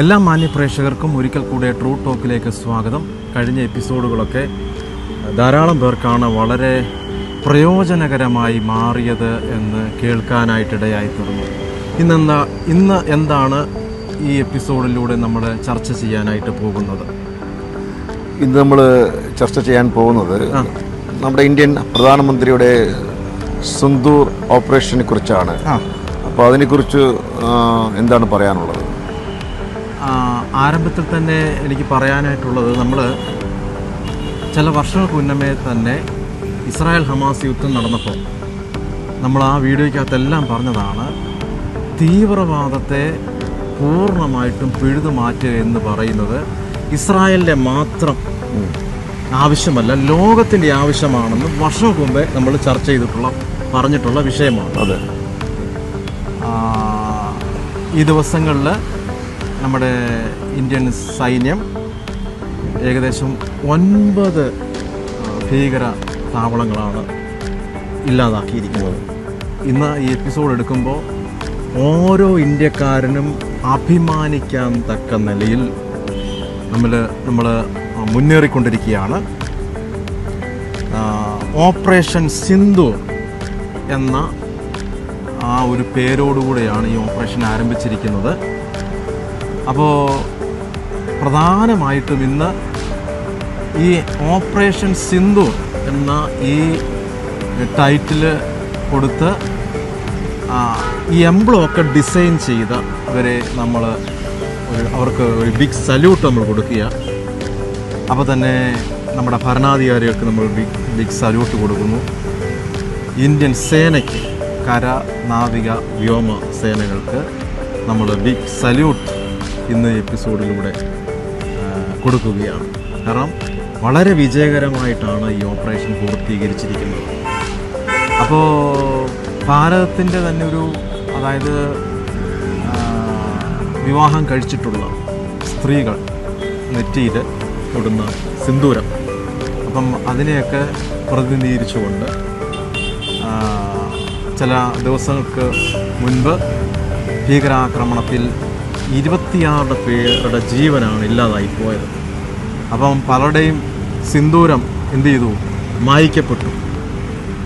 എല്ലാ മാന്യപ്രേക്ഷകർക്കും ഒരിക്കൽ കൂടെ ട്രൂ ടോക്കിലേക്ക് സ്വാഗതം. കഴിഞ്ഞ എപ്പിസോഡുകളൊക്കെ ധാരാളം പേർക്കാണ് വളരെ പ്രയോജനകരമായി മാറിയത് എന്ന് കേൾക്കാനായിട്ടിടയായി തീർന്നു ഇന്നെന്താ ഇന്ന് എന്താണ് ഈ എപ്പിസോഡിലൂടെ നമ്മൾ ചർച്ച ചെയ്യാനായിട്ട് പോകുന്നത്? ഇന്ന് നമ്മൾ ചർച്ച ചെയ്യാൻ പോകുന്നത് നമ്മുടെ ഇന്ത്യൻ പ്രധാനമന്ത്രിയുടെ സുന്ദൂർ ഓപ്പറേഷനെ കുറിച്ചാണ്. അപ്പോൾ അതിനെക്കുറിച്ച് എന്താണ് പറയാനുള്ളത്? ആരംഭത്തിൽ തന്നെ എനിക്ക് പറയാനായിട്ടുള്ളത് നമ്മൾ ചില വർഷങ്ങൾക്ക് മുന്നമേ തന്നെ ഇസ്രായേൽ ഹമാസ് യുദ്ധം നടന്നപ്പോൾ നമ്മൾ ആ വീഡിയോയ്ക്കകത്തെല്ലാം പറഞ്ഞതാണ് തീവ്രവാദത്തെ പൂർണമായിട്ടും പിഴുതു മാറ്റുക എന്ന് പറയുന്നത് ഇസ്രായേലിന്റെ മാത്രം ആവശ്യമല്ല ലോകത്തിന്റെ ആവശ്യമാണെന്ന് വർഷങ്ങൾക്ക് മുമ്പേ നമ്മൾ ചർച്ച ചെയ്തിട്ടുള്ള പറഞ്ഞിട്ടുള്ള വിഷയമാണ്. അത്. ഈ ദിവസങ്ങളിൽ നമ്മുടെ ഇന്ത്യൻ സൈന്യം ഏകദേശം ഒൻപത് ഭീകര താവളങ്ങളാണ് ഇല്ലാതാക്കിയിരിക്കുന്നത്. ഇന്ന് ഈ എപ്പിസോഡ് എടുക്കുമ്പോൾ ഓരോ ഇന്ത്യക്കാരനും അഭിമാനിക്കാൻ തക്ക നിലയിൽ നമ്മൾ നമ്മൾ മുന്നേറിക്കൊണ്ടിരിക്കുകയാണ്. ഓപ്പറേഷൻ സിന്ധു എന്ന ആ ഒരു പേരോടുകൂടെയാണ് ഈ ഓപ്പറേഷൻ ആരംഭിച്ചിരിക്കുന്നത്. അപ്പോൾ പ്രധാനമായിട്ടും ഇന്ന് ഈ ഓപ്പറേഷൻ സിന്ധു എന്ന ഈ ടൈറ്റിൽ കൊടുത്ത് ഈ എംബ്ലമൊക്കെ ഡിസൈൻ ചെയ്ത വരെ നമ്മൾ അവർക്ക് ഒരു ബിഗ് സല്യൂട്ട് നമ്മൾ കൊടുക്കുക. അപ്പോൾ തന്നെ നമ്മുടെ ഭരണാധികാരികൾക്ക് നമ്മൾ ബിഗ് ബിഗ് സല്യൂട്ട് കൊടുക്കുന്നു. ഇന്ത്യൻ സേനയ്ക്ക് കര നാവിക വ്യോമ സേനകൾക്ക് നമ്മൾ ബിഗ് സല്യൂട്ട് ഇന്ന് എപ്പിസോഡിലൂടെ കൊടുക്കുകയാണ്. കാരണം വളരെ വിജയകരമായിട്ടാണ് ഈ ഓപ്പറേഷൻ പൂർത്തീകരിച്ചിരിക്കുന്നത്. അപ്പോൾ ഭാരതത്തിന്റെ തന്നെ ഒരു അതായത് വിവാഹം കഴിച്ചിട്ടുള്ള സ്ത്രീകൾ നെറ്റിയിൽ തൊടുന്ന സിന്ദൂരം. അപ്പം അതിനെയൊക്കെ പ്രതിനിധീകരിച്ചുകൊണ്ട് ചില ദിവസങ്ങൾക്ക് മുൻപ് ഭീകരാക്രമണത്തിൽ ഇരുപത്തിയാറ് പേരുടെ ജീവനാണ് ഇല്ലാതായി പോയത്. അപ്പം പലരുടെയും സിന്ദൂരം എന്ത് ചെയ്തു? മായിക്കപ്പെട്ടു.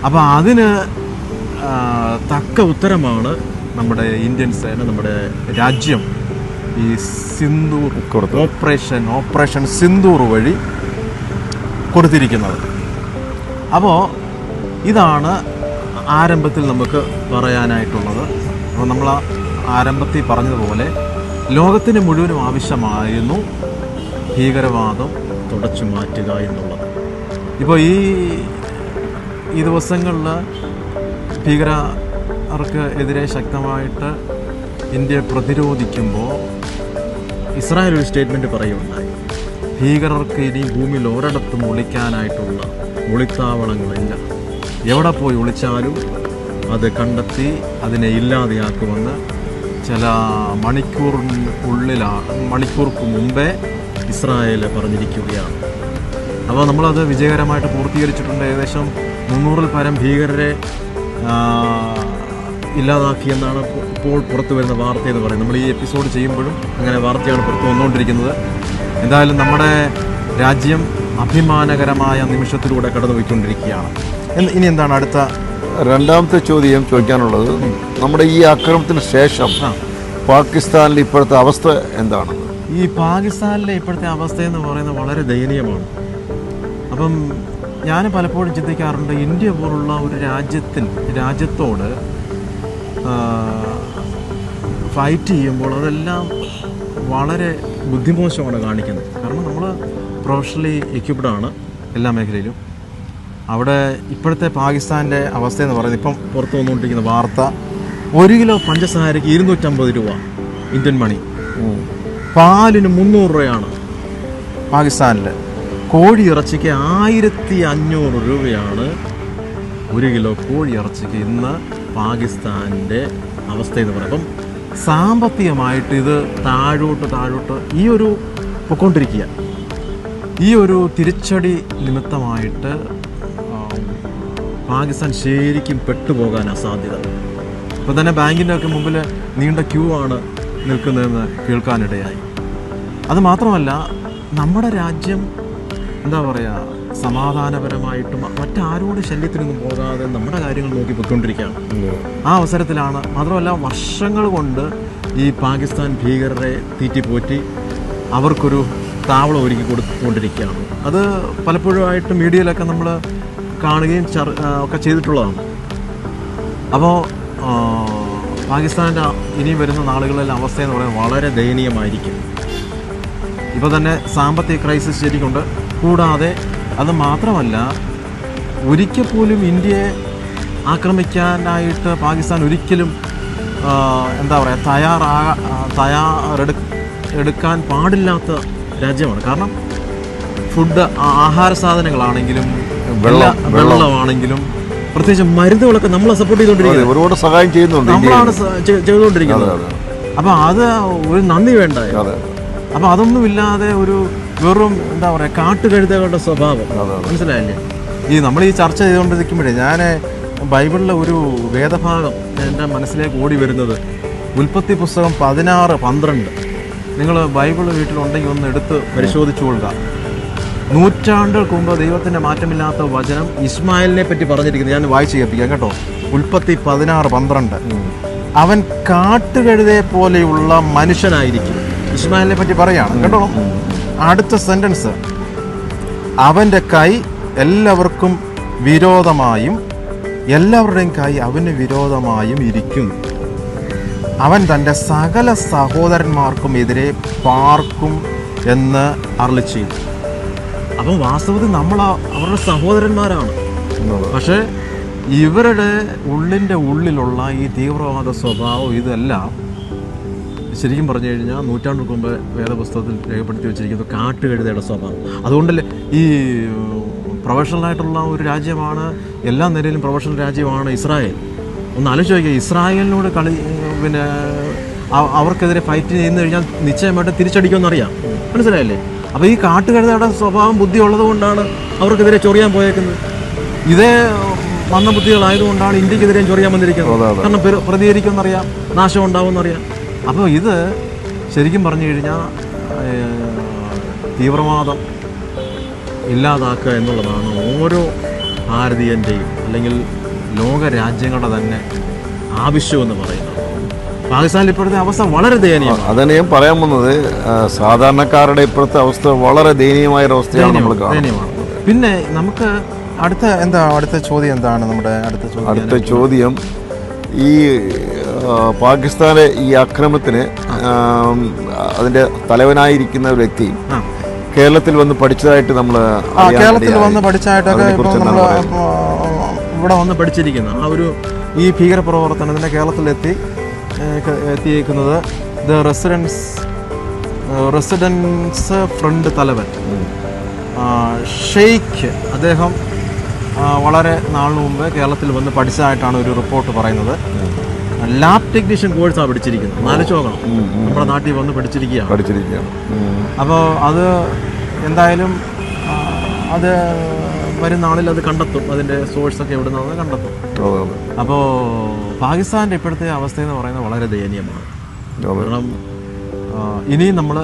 അപ്പോൾ അതിന് തക്ക ഉത്തരമാണ് നമ്മുടെ ഇന്ത്യൻ സേന നമ്മുടെ രാജ്യം ഈ സിന്ദൂർ കൊടുത്തു. ഓപ്പറേഷൻ ഓപ്പറേഷൻ സിന്ദൂർ വഴി കൊടുത്തിരിക്കുന്നത്. അപ്പോൾ ഇതാണ് ആരംഭത്തിൽ നമുക്ക് പറയാനായിട്ടുള്ളത്. അപ്പോൾ നമ്മൾ ആരംഭത്തിൽ പറഞ്ഞതുപോലെ ലോകത്തിന് മുഴുവനും ആവശ്യമായിരുന്നു ഭീകരവാദം തുടച്ചു മാറ്റുക എന്നുള്ളത്. ഇപ്പോൾ ഈ ഈ ദിവസങ്ങളിൽ ഭീകരർക്ക് എതിരെ ശക്തമായിട്ട് ഇന്ത്യ പ്രതിരോധിക്കുമ്പോൾ ഇസ്രായേൽ ഒരു സ്റ്റേറ്റ്മെന്റ് പറയുകയുണ്ടായി. ഭീകരർക്ക് ഇനി ഭൂമിയിൽ ഒരിടത്തും ഒളിക്കാനായിട്ടുള്ള ഒളിത്താവളങ്ങളില്ല. എവിടെ പോയി ഒളിച്ചാലും അത് കണ്ടെത്തി അതിനെ ഇല്ലാതെയാക്കുമെന്ന് ചില മണിക്കൂറിന് ഉള്ളിലാണ് മണിക്കൂർക്ക് മുമ്പേ ഇസ്രായേൽ പറഞ്ഞിരിക്കുകയാണ്. അപ്പോൾ നമ്മളത് വിജയകരമായിട്ട് പൂർത്തീകരിച്ചിട്ടുണ്ട്. ഏകദേശം മുന്നൂറിൽ പരം ഭീകരരെ ഇല്ലാതാക്കിയെന്നാണ് ഇപ്പോൾ- പുറത്തു വരുന്ന വാർത്ത എന്ന് പറയുന്നത്. നമ്മൾ ഈ എപ്പിസോഡ് ചെയ്യുമ്പോഴും അങ്ങനെ വാർത്തയാണ് പുറത്തു വന്നുകൊണ്ടിരിക്കുന്നത്. എന്തായാലും നമ്മുടെ രാജ്യം അഭിമാനകരമായ നിമിഷത്തിലൂടെ കടന്നുപോയിക്കൊണ്ടിരിക്കുകയാണ്. പോയിക്കൊണ്ടിരിക്കുകയാണ് ഇനി എന്താണ് അടുത്ത രണ്ടാമത്തെ ചോദ്യം ചോദിക്കാനുള്ളത് നമ്മുടെ ഈ ആക്രമണത്തിന് ശേഷം പാകിസ്ഥാനിൽ പാകിസ്ഥാനിലെ ഇപ്പോഴത്തെ അവസ്ഥ എന്താണ്? ഈ പാകിസ്ഥാനിലെ ഇപ്പോഴത്തെ അവസ്ഥ എന്ന് പറയുന്നത് വളരെ ദയനീയമാണ്. അപ്പം ഞാൻ പലപ്പോഴും ചിന്തിക്കാറുണ്ട് ഇന്ത്യ പോലുള്ള ഒരു രാജ്യത്തിൽ രാജ്യത്തോട് ഫൈറ്റ് ചെയ്യുമ്പോൾ അതെല്ലാം വളരെ ബുദ്ധിമോശമാണ് കാണിക്കുന്നത്. കാരണം നമ്മൾ പ്രൊഫഷണലി equipped ആണ് എല്ലാ മേഖലയിലും. അവിടെ ഇപ്പോഴത്തെ പാകിസ്ഥാന്റെ അവസ്ഥ എന്ന് പറയുന്നത് ഇപ്പം പുറത്തു വന്നുകൊണ്ടിരിക്കുന്ന വാർത്ത ഒരു കിലോ പഞ്ചസാരയ്ക്ക് ഇരുന്നൂറ്റമ്പത് രൂപ ഇന്ത്യൻ മണി. പാലിന് മുന്നൂറ് രൂപയാണ് പാകിസ്ഥാനിൽ കോഴി ഇറച്ചിക്ക് ആയിരത്തി അഞ്ഞൂറ് രൂപയാണ് ഒരു കിലോ കോഴി ഇറച്ചിക്ക് ഇന്ന് പാകിസ്ഥാന്റെ അവസ്ഥ എന്ന് പറയുന്നത് അപ്പം സാമ്പത്തികമായിട്ട് ഇത് താഴോട്ട് താഴോട്ട് ഈ ഒരു പൊക്കോണ്ടിരിക്കുക. ഈ ഒരു തിരിച്ചടി നിമിത്തമായിട്ട് പാകിസ്ഥാൻ ശരിക്കും പെട്ടുപോകാനാണ് സാധ്യത ഇപ്പോൾ തന്നെ ബാങ്കിന്റെ ഒക്കെ മുമ്പിൽ നീണ്ട ക്യൂ ആണ് നിൽക്കുന്നതെന്ന് കേൾക്കാനിടയായി. അത് മാത്രമല്ല നമ്മുടെ രാജ്യം എന്താ പറയുക സമാധാനപരമായിട്ടും മറ്റാരോട് ശല്യത്തിനൊന്നും പോകാതെ നമ്മുടെ കാര്യങ്ങൾ നോക്കി പൊയ്ക്കൊണ്ടിരിക്കുകയാണ്. ആ അവസരത്തിലാണ് മാത്രമല്ല വർഷങ്ങൾ കൊണ്ട് ഈ പാകിസ്ഥാൻ ഭീകരരെ തീറ്റിപ്പോറ്റി അവർക്കൊരു താവളം ഒരുക്കി കൊടുത്തുകൊണ്ടിരിക്കുകയാണ് അത് പലപ്പോഴുമായിട്ട് മീഡിയയിലൊക്കെ നമ്മൾ കാണുകയും ഒക്കെ ചെയ്തിട്ടുള്ളതാണ്. അപ്പോൾ പാകിസ്ഥാന്റെ ഇനി വരുന്ന നാളുകളിലെ അവസ്ഥ എന്ന് പറയുന്നത് വളരെ ദയനീയമായിരിക്കും. ഇപ്പോൾ തന്നെ സാമ്പത്തിക ക്രൈസിസ് ശരിക്കുണ്ട്. കൂടാതെ അത് മാത്രമല്ല ഒരിക്കൽ പോലും ഇന്ത്യയെ ആക്രമിക്കാനായിട്ട് പാകിസ്ഥാൻ ഒരിക്കലും എന്താ പറയുക തയ്യാറാ തയ്യാറെടു എടുക്കാൻ പാടില്ലാത്ത രാജ്യമാണ്. കാരണം ഫുഡ് ആഹാര സാധനങ്ങളാണെങ്കിലും വെള്ളം, വെള്ളമാണെങ്കിലും പ്രത്യേകിച്ച് മരുന്നുകളൊക്കെ നമ്മൾ സപ്പോർട്ട് ചെയ്തുകൊണ്ടിരിക്കുന്നത് ഒരുപാട് സഹായം ചെയ്യുന്നുണ്ട്. നമ്മളാണ് ചെയ്തുകൊണ്ടിരിക്കുന്നത്. അപ്പൊ അപ്പോൾ അത് ഒരു നന്ദി വേണ്ട അപ്പോൾ അതൊന്നുമില്ലാതെ ഒരു വെറും എന്താ പറയുക കാട്ടുകഴുതകളുടെ സ്വഭാവം. മനസ്സിലായില്ലേ? ഈ നമ്മൾ ഈ ചർച്ച ചെയ്തുകൊണ്ടിരിക്കുമ്പോഴേ ഞാൻ ബൈബിളിലെ ഒരു വേദഭാഗം എന്റെ മനസ്സിലേക്ക് ഓടി വരുന്നത് ഉൽപ്പത്തി പുസ്തകം പതിനാറ് പന്ത്രണ്ട്. നിങ്ങൾ ബൈബിൾ വീട്ടിലുണ്ടെങ്കിൽ ഒന്ന് എടുത്ത് പരിശോധിച്ചു കൊള്ളുക. നൂറ്റാണ്ടുകൾക്ക് മുമ്പ് ദൈവത്തിന്റെ മാറ്റമില്ലാത്ത വചനം ഇസ്മായിലിനെ പറ്റി പറഞ്ഞിരിക്കുന്നത് ഞാൻ വായിച്ചു കേൾപ്പിക്കാം കേട്ടോ. ഉൽപ്പത്തി പതിനാറ് പന്ത്രണ്ട്. അവൻ കാട്ടുകഴുതയെ പോലെയുള്ള മനുഷ്യനായിരിക്കും. ഇസ്മായിലിനെ പറ്റി പറയാണ്. കേട്ടോ. അടുത്ത സെന്റൻസ്. അവന്റെ കൈ എല്ലാവർക്കും വിരോധമായും എല്ലാവരുടെയും കൈ അവന് വിരോധമായും ഇരിക്കും. അവൻ തന്റെ സകല സഹോദരന്മാർക്കും എതിരെ പാർക്കും എന്ന് അരളി ചെയ്തു അപ്പം വാസ്തവത്തിൽ നമ്മൾ അവരുടെ സഹോദരന്മാരാണ്. പക്ഷെ ഇവരുടെ ഉള്ളിന്റെ ഉള്ളിലുള്ള ഈ തീവ്രവാദ സ്വഭാവം ഇതെല്ലാം ശരിക്കും പറഞ്ഞു കഴിഞ്ഞാൽ നൂറ്റാണ്ടുകൾക്ക് മുമ്പ് വേദപുസ്തകത്തിൽ രേഖപ്പെടുത്തി വെച്ചിരിക്കുന്നത് കാട്ടുകഴുതയുടെ സ്വഭാവം. അതുകൊണ്ടല്ലേ ഈ പ്രൊഫഷണലായിട്ടുള്ള ഒരു രാജ്യമാണ് എല്ലാ നിലയിലും പ്രൊഫഷണൽ രാജ്യമാണ് ഇസ്രായേൽ. ഒന്ന് ആലോചിച്ച് നോക്കിയാൽ ഇസ്രായേലിനോട് കളി പിന്നെ അവർക്കെതിരെ ഫൈറ്റ് ചെയ്യുന്ന കഴിഞ്ഞാൽ നിശ്ചയമായിട്ട് തിരിച്ചടിക്കുമെന്നറിയാം. മനസ്സിലായില്ലേ? അപ്പോൾ ഈ കാട്ടുകഴുതയുടെ സ്വഭാവം ബുദ്ധി ഉള്ളത് കൊണ്ടാണ് അവർക്കെതിരെ ചൊറിയാൻ പോയേക്കുന്നത്. ഇതേ വന്ന ബുദ്ധികളായതുകൊണ്ടാണ് ഇന്ത്യക്കെതിരെയും ചൊറിയാൻ വന്നിരിക്കുന്നത്. കാരണം പെരു- പ്രതികരിക്കുമെന്നറിയാം നാശം ഉണ്ടാവുമെന്നറിയാം അപ്പോൾ ഇത് ശരിക്കും പറഞ്ഞു കഴിഞ്ഞാൽ തീവ്രവാദം ഇല്ലാതാക്കുക എന്നുള്ളതാണ് ഓരോ ഭാരതീയന്റെയും അല്ലെങ്കിൽ ലോക രാജ്യങ്ങളുടെ തന്നെ ആവശ്യമെന്ന് പറയുന്നത്. പാകിസ്ഥാനിൽ ഇപ്പോഴത്തെ അവസ്ഥ വളരെ ദയനീയമാണ്. അതന്നെ ഞാൻ പറയാൻ വന്നത്. ആ, സാധാരണക്കാരുടെ ഇപ്പോഴത്തെ അവസ്ഥ വളരെ ദയനീയമായ ഒരു അവസ്ഥയാണ് നമ്മൾ കാണുന്നത്. പിന്നെ നമുക്ക് അടുത്ത എന്താ അടുത്ത ചോദ്യം എന്താണ് നമ്മുടെ അടുത്ത ചോദ്യം? അടുത്ത ചോദ്യം ഈ പാകിസ്ഥാന്റെ പാകിസ്ഥാനെ ഈ ആക്രമണത്തിന് അതിന്റെ തലവനായിരിക്കുന്ന ഒരു വ്യക്തി കേരളത്തിൽ വന്ന് പഠിച്ചതായിട്ട് നമ്മൾ കേരളത്തിൽ വന്ന് പഠിച്ചതായിട്ടൊക്കെ ഇവിടെ വന്ന് പഠിച്ചിരിക്കുന്ന. ആ ഒരു ഈ ഭീകരപ്രവർത്തനത്തിന് കേരളത്തിലെത്തി. എത്തിയേക്കുന്നത് ദ റെസിഡൻസ് റെസിഡൻസ് ഫ്രണ്ട് തലവൻ. ഷെയ്ഖ് അദ്ദേഹം വളരെ നാളിന് മുമ്പ് കേരളത്തിൽ വന്ന് പഠിച്ചതായിട്ടാണ് ഒരു റിപ്പോർട്ട് പറയുന്നത്. ലാബ് ടെക്നീഷ്യൻ കോഴ്സാണ് പഠിച്ചിരിക്കുന്നത്. നാല് ചോക്കണം നമ്മുടെ നാട്ടിൽ വന്ന് പഠിച്ചിരിക്കുകയാണ്. പഠിച്ചിരിക്കുകയാണ്. അപ്പോൾ അത് എന്തായാലും അത് വരും നാളിൽ അത് കണ്ടെത്തും. അതിന്റെ സോഴ്സൊക്കെ എവിടെ നിന്നാണെന്ന് കണ്ടെത്തും. അപ്പോ പാകിസ്ഥാന്റെ അപ്പോൾ പാകിസ്ഥാന്റെ ഇപ്പോഴത്തെ അവസ്ഥ എന്ന് പറയുന്നത് വളരെ ദയനീയമാണ്. കാരണം ഇനി നമ്മൾ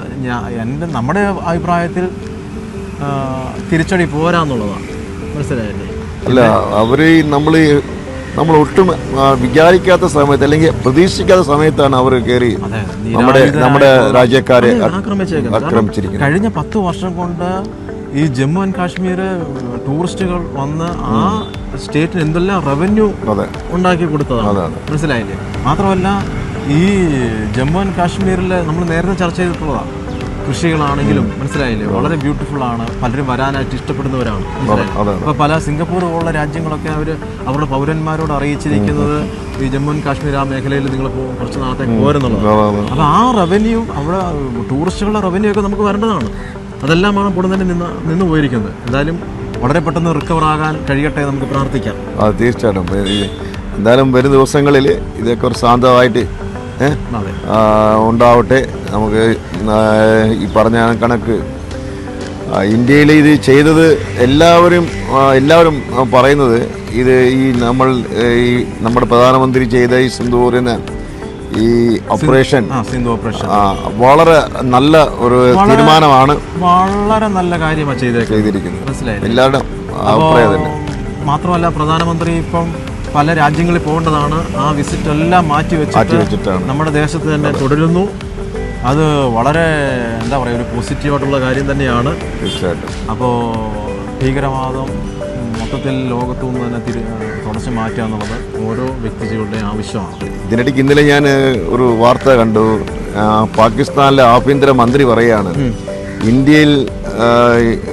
എന്റെ നമ്മുടെ അഭിപ്രായത്തിൽ തിരിച്ചടി പോരാന്നുള്ളതാണ്. മനസ്സിലായില്ലേ? അല്ല അവർ നമ്മൾ നമ്മൾ ഒട്ടും വിചാരിക്കാത്ത സമയത്ത് അല്ലെങ്കിൽ പ്രതീക്ഷിക്കാത്ത സമയത്താണ് അവർ കയറി നമ്മുടെ നമ്മുടെ രാജ്യക്കാരെ അതെ, ആ- ആക്രമിച്ചേക്കുന്നത്. കാരണം ആക്രമിച്ചിരിക്കുന്നു കഴിഞ്ഞ പത്ത് വർഷം കൊണ്ട് ഈ ജമ്മു ആൻഡ് കാശ്മീർ ടൂറിസ്റ്റുകൾ വന്ന് ആ സ്റ്റേറ്റിന് എന്തെല്ലാം റവന്യൂ ഉണ്ടാക്കി കൊടുത്തതാണ്. മനസ്സിലായില്ലേ? മാത്രമല്ല ഈ ജമ്മു ആൻഡ് കാശ്മീരിൽ നമ്മൾ നേരത്തെ ചർച്ച ചെയ്തിട്ടുള്ളതാണ് കൃഷികളാണെങ്കിലും മനസ്സിലായില്ലേ? വളരെ ബ്യൂട്ടിഫുൾ ആണ്. പലരും വരാനായിട്ട് ഇഷ്ടപ്പെടുന്നവരാണ്. ഇപ്പൊ പല സിംഗപ്പൂർ പോലുള്ള രാജ്യങ്ങളൊക്കെ അവർ അവരുടെ പൗരന്മാരോട് അറിയിച്ചിരിക്കുന്നത് ഈ ജമ്മു ആൻഡ് കാശ്മീർ ആ മേഖലയിൽ നിങ്ങൾ കുറച്ച് നാളത്തേക്ക് പോരുന്നുള്ളത്. അപ്പോൾ ആ റവന്യൂ അവിടെ ടൂറിസ്റ്റുകളുടെ റവന്യൂ ഒക്കെ നമുക്ക് വരേണ്ടതാണ്. അതെല്ലാമാണ് ഉടൻ തന്നെ നിന്ന് നിന്ന് പോയിരിക്കുന്നത്. എന്തായാലും വളരെ പെട്ടെന്ന് റിക്കവർ ആകാൻ കഴിയട്ടെ നമുക്ക് പ്രാർത്ഥിക്കാം. അത് തീർച്ചയായിട്ടും. എന്തായാലും വരും ദിവസങ്ങളിൽ ഇതൊക്കെ ഒരു ശാന്തമായിട്ട് ഉണ്ടാവട്ടെ. നമുക്ക് ഈ പറഞ്ഞ കണക്ക് ഇന്ത്യയിൽ ഇത് ചെയ്തത് എല്ലാവരും എല്ലാവരും പറയുന്നത് ഇത് ഈ നമ്മൾ ഈ നമ്മുടെ പ്രധാനമന്ത്രി ചെയ്ത ഈ സിന്ദൂറിന് ഈ ഓപ്പറേഷൻ സിന്ധു ഓപ്പറേഷൻ വളരെ നല്ല ഒരു തീരുമാനമാണ് വളരെ നല്ല കാര്യമാണ് ചെയ്തിരിക്കുന്നത്. അഭിപ്രായം മാത്രമല്ല പ്രധാനമന്ത്രി ഇപ്പം പല രാജ്യങ്ങളിൽ പോകേണ്ടതാണ്. ആ വിസിറ്റ് എല്ലാം മാറ്റി വെച്ചിട്ട് വെച്ചിട്ടാണ്. നമ്മുടെ ദേശത്ത് തന്നെ തുടരുന്നു. അത് വളരെ എന്താ പറയുക ഒരു പോസിറ്റീവായിട്ടുള്ള കാര്യം തന്നെയാണ്. തീർച്ചയായിട്ടും. അപ്പോൾ ഭീകരവാദം മൊത്തത്തിൽ ലോകത്തു നിന്ന് തന്നെ തിരി തുടച്ചു മാറ്റുക എന്നുള്ളത് ഓരോ വ്യക്തികളുടെയും ആവശ്യമാണ്. ഇതിനിടയ്ക്ക് ഇന്നലെ ഞാൻ ഒരു വാർത്ത കണ്ടു. പാകിസ്ഥാനിലെ ആഭ്യന്തര മന്ത്രി പറയാണ് ഇന്ത്യയിൽ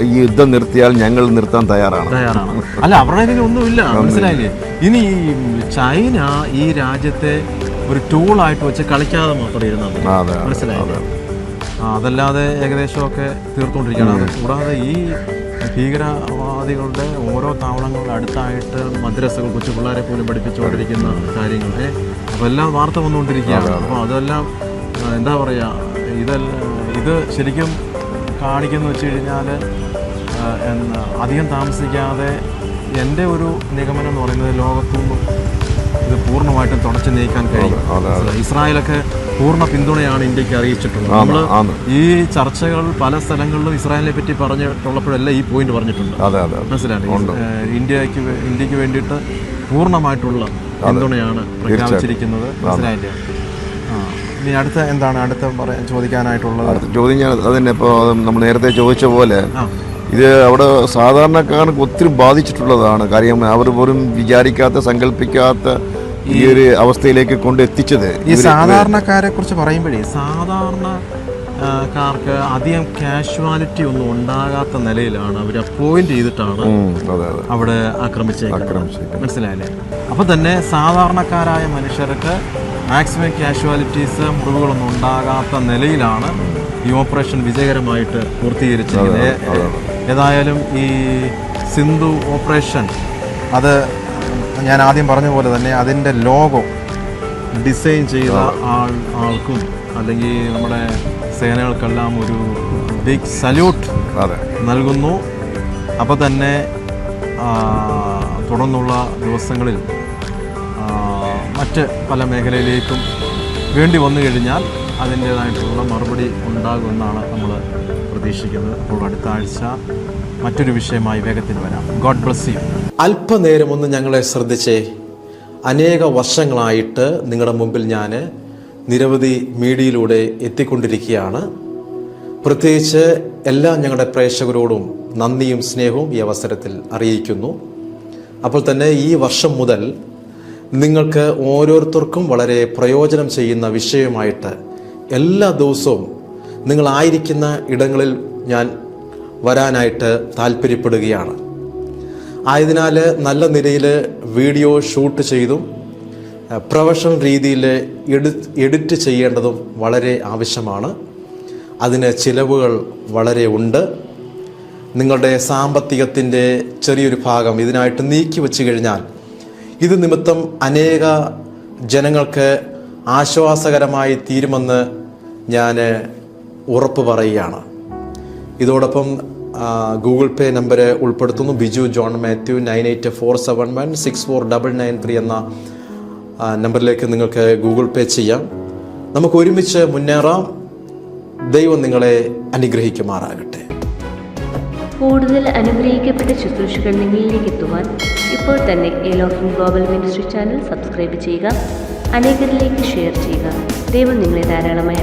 ഈ യുദ്ധം നിർത്തിയാൽ ഞങ്ങൾ നിർത്താൻ തയ്യാറാണ്. തയ്യാറാണ്. അല്ല അവരുടെ ഇതിൽ ഒന്നുമില്ല മനസ്സിലായില്ലേ? ഇനി ചൈന ഈ രാജ്യത്തെ ഒരു ടൂളായിട്ട് വെച്ച് കളിക്കാതെ മാത്രം ഇരുന്നാൽ മനസ്സിലായില്ലേ? അതല്ലാതെ ഏകദേശമൊക്കെ തീർത്തുകൊണ്ടിരിക്കുകയാണ്. അത് കൂടാതെ ഈ ഭീകരവാദികളുടെ ഓരോ താവളങ്ങളുടെ അടുത്തായിട്ട് മദ്രസകൾ കൊച്ചു പിള്ളേരെ പോലും പഠിപ്പിച്ചുകൊണ്ടിരിക്കുന്ന കാര്യങ്ങളെ അപ്പോൾ എല്ലാം വാർത്ത വന്നുകൊണ്ടിരിക്കുകയാണ്. അപ്പോൾ അതെല്ലാം എന്താ പറയുക ഇതെല്ലാം ഇത് ശരിക്കും കാണിക്കുന്ന വെച്ച് കഴിഞ്ഞാൽ അധികം താമസിക്കാതെ എന്റെ ഒരു നിഗമനം എന്ന് പറയുന്നത് ലോകത്തുനിന്നും ഇത് പൂർണമായിട്ടും തുടച്ചു നീക്കാൻ കഴിയും. ഇസ്രായേലൊക്കെ പൂർണ പിന്തുണയാണ് ഇന്ത്യയ്ക്ക് അറിയിച്ചിട്ടുള്ളത്. നമ്മൾ ഈ ചർച്ചകൾ പല സ്ഥലങ്ങളിലും ഇസ്രായേലിനെ പറ്റി പറഞ്ഞിട്ടുള്ളപ്പോഴെല്ലാം ഈ പോയിന്റ് പറഞ്ഞിട്ടുണ്ട്. അതെ അതെ. മനസ്സിലായി? ഇന്ത്യയ്ക്ക് ഇന്ത്യയ്ക്ക് വേണ്ടിയിട്ട് പൂർണമായിട്ടുള്ള പിന്തുണയാണ് പ്രഖ്യാപിച്ചിരിക്കുന്നത്. ആ ഇനി അടുത്ത എന്താണ്? അടുത്ത പറയാൻ ചോദിക്കാനായിട്ടുള്ളത്? അടുത്ത ചോദ്യം ഞാൻ അതന്നെ ഇപ്പോൾ നമ്മൾ നേരത്തെ ചോദിച്ച പോലെ ഇത് അവിടെ സാധാരണക്കാർക്ക് ഒത്തിരി ബാധിച്ചിട്ടുള്ളതാണ്. കാര്യം അവർ പോലും വിചാരിക്കാത്ത സങ്കല്പിക്കാത്ത ഈ ഒരു അവസ്ഥയിലേക്ക് കൊണ്ട് എത്തിച്ചത് ഈ സാധാരണക്കാരെ കുറിച്ച് പറയുമ്പോഴേ സാധാരണ ക്കാർക്ക് കാർക്ക് അധികം കാഷ്വാലിറ്റി ഒന്നും ഉണ്ടാകാത്ത നിലയിലാണ് അവർ അപ്പോയിന്റ് ചെയ്തിട്ടാണ് അവിടെ ആക്രമിച്ചേക്കുന്നത്. മനസ്സിലായില്ലേ? അപ്പൊ തന്നെ സാധാരണക്കാരായ മനുഷ്യർക്ക് മാക്സിമം കാഷ്വാലിറ്റീസ് മുറിവുകളൊന്നും ഉണ്ടാകാത്ത നിലയിലാണ് ഈ ഓപ്പറേഷൻ വിജയകരമായിട്ട് പൂർത്തീകരിച്ചത്. ഏതായാലും ഈ സിന്ധു ഓപ്പറേഷൻ അത് ഞാൻ ആദ്യം പറഞ്ഞ പോലെ തന്നെ അതിന്റെ ലോഗോ ഡിസൈൻ ചെയ്ത ആൾ ആൾക്കും അല്ലെങ്കിൽ നമ്മുടെ സേനകൾക്കെല്ലാം ഒരു ബിഗ് സല്യൂട്ട് അതെ. നൽകുന്നു. അപ്പോൾ തന്നെ തുടർന്നുള്ള ദിവസങ്ങളിൽ മറ്റ് പല മേഖലയിലേക്കും വേണ്ടി വന്നു കഴിഞ്ഞാൽ അതിന്റേതായിട്ടുള്ള മറുപടി ഉണ്ടാകുമെന്നാണ് നമ്മൾ പ്രതീക്ഷിക്കുന്നത്. അപ്പോൾ അടുത്ത ആഴ്ച മറ്റൊരു വിഷയമായി വേഗത്തിൽ വരാം. ഗോഡ് ബ്ലസ് യു അല്പനേരം ഒന്ന് ഞങ്ങളെ ശ്രദ്ധിച്ചേ. അനേക വർഷങ്ങളായിട്ട് നിങ്ങളുടെ മുമ്പിൽ ഞാൻ നിരവധി മീഡിയയിലൂടെ എത്തിക്കൊണ്ടിരിക്കുകയാണ്. പ്രത്യേകിച്ച് എല്ലാ ഞങ്ങളുടെ പ്രേക്ഷകരോടും നന്ദിയും സ്നേഹവും ഈ അവസരത്തിൽ അറിയിക്കുന്നു. അപ്പോൾ തന്നെ ഈ വർഷം മുതൽ നിങ്ങൾക്ക് ഓരോരുത്തർക്കും വളരെ പ്രയോജനം ചെയ്യുന്ന വിഷയമായിട്ട് എല്ലാ ദിവസവും നിങ്ങളായിരിക്കുന്ന ഇടങ്ങളിൽ ഞാൻ വരാനായിട്ട് താല്പര്യപ്പെടുകയാണ്. ആയതിനാൽ നല്ല നിലയിൽ വീഡിയോ ഷൂട്ട് ചെയ്തും പ്രൊഫഷണൽ രീതിയിൽ എഡി എഡിറ്റ് ചെയ്യേണ്ടതും വളരെ ആവശ്യമാണ്. അതിന് ചിലവുകൾ വളരെ ഉണ്ട്. നിങ്ങളുടെ സാമ്പത്തികത്തിന്റെ ചെറിയൊരു ഭാഗം ഇതിനായിട്ട് നീക്കി വെച്ച് കഴിഞ്ഞാൽ ഇത് നിമിത്തം അനേക ജനങ്ങൾക്ക് ആശ്വാസകരമായി തീരുമെന്ന് ഞാൻ ഉറപ്പ് പറയുകയാണ്. ഇതോടൊപ്പം ഗൂഗിൾ പേ നമ്പർ ഉൾപ്പെടുത്തുന്നു. Biju John Mathew nine eight four seven one six four double nine three എന്ന നമ്പറിലേക്ക് നിങ്ങൾക്ക് ഗൂഗിൾ പേ ചെയ്യാം. നമുക്ക് ഒരുമിച്ച് മുന്നേറാം. ദൈവം നിങ്ങളെ അനുഗ്രഹിക്കുമാറാകട്ടെ. കൂടുതൽ അനുഗ്രഹിക്കപ്പെട്ട ശുശ്രൂഷകൾ നിങ്ങളിലേക്ക് എത്തുവാൻ ഇപ്പോൾ തന്നെ എലോഫിൻ ഗ്ലോബൽ മിനിസ്ട്രി ചാനൽ സബ്സ്ക്രൈബ് ചെയ്യുക. അനേകരിലേക്ക് ഷെയർ ചെയ്യുക. ദൈവം നിങ്ങളെ ധാരാളമായി